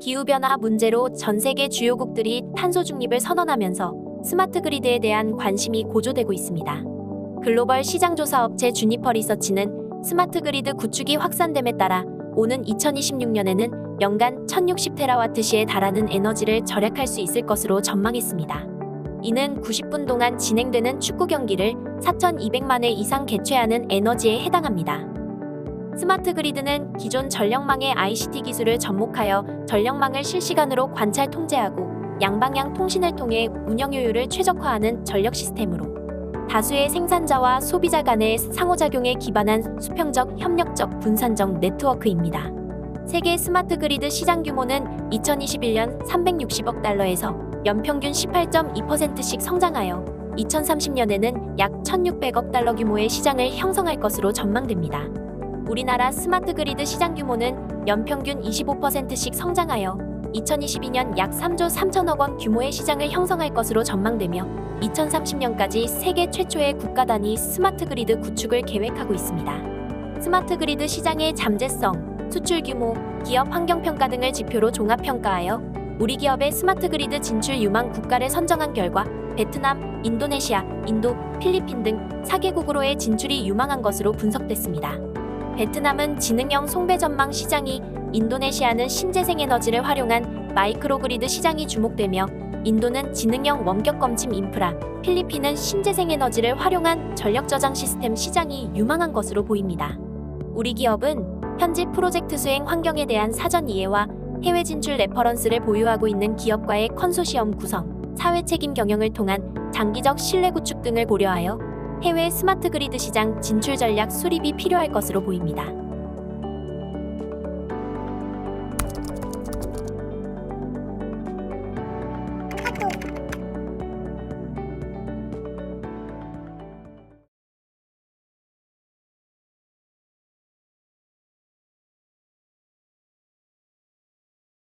기후변화 문제로 전 세계 주요국들이 탄소 중립을 선언하면서 스마트 그리드에 대한 관심이 고조되고 있습니다. 글로벌 시장조사 업체 주니퍼 리서치는 스마트 그리드 구축이 확산됨에 따라 오는 2026년에는 연간 1060테라와트시에 달하는 에너지를 절약할 수 있을 것으로 전망했습니다. 이는 90분 동안 진행되는 축구 경기를 4,200만 회 이상 개최하는 에너지에 해당합니다. 스마트 그리드는 기존 전력망의 ICT 기술을 접목하여 전력망을 실시간으로 관찰 통제하고 양방향 통신을 통해 운영 효율을 최적화하는 전력 시스템으로 다수의 생산자와 소비자 간의 상호작용에 기반한 수평적, 협력적, 분산적 네트워크입니다. 세계 스마트 그리드 시장 규모는 2021년 360억 달러에서 연평균 18.2%씩 성장하여 2030년에는 약 1,600억 달러 규모의 시장을 형성할 것으로 전망됩니다. 우리나라 스마트 그리드 시장 규모는 연평균 25%씩 성장하여 2022년 약 3조 3천억 원 규모의 시장을 형성할 것으로 전망되며 2030년까지 세계 최초의 국가 단위 스마트 그리드 구축을 계획하고 있습니다. 스마트 그리드 시장의 잠재성, 수출 규모, 기업 환경 평가 등을 지표로 종합 평가하여 우리 기업의 스마트 그리드 진출 유망 국가를 선정한 결과 베트남, 인도네시아, 인도, 필리핀 등 4개국으로의 진출이 유망한 것으로 분석됐습니다. 베트남은 지능형 송배 전망 시장이 인도네시아는 신재생 에너지를 활용한 마이크로그리드 시장이 주목되며 인도는 지능형 원격 검침 인프라, 필리핀은 신재생 에너지를 활용한 전력 저장 시스템 시장이 유망한 것으로 보입니다. 우리 기업은 현지 프로젝트 수행 환경에 대한 사전 이해와 해외 진출 레퍼런스를 보유하고 있는 기업과의 컨소시엄 구성, 사회 책임 경영을 통한 장기적 신뢰 구축 등을 고려하여 해외 스마트 그리드 시장 진출 전략 수립이 필요할 것으로 보입니다.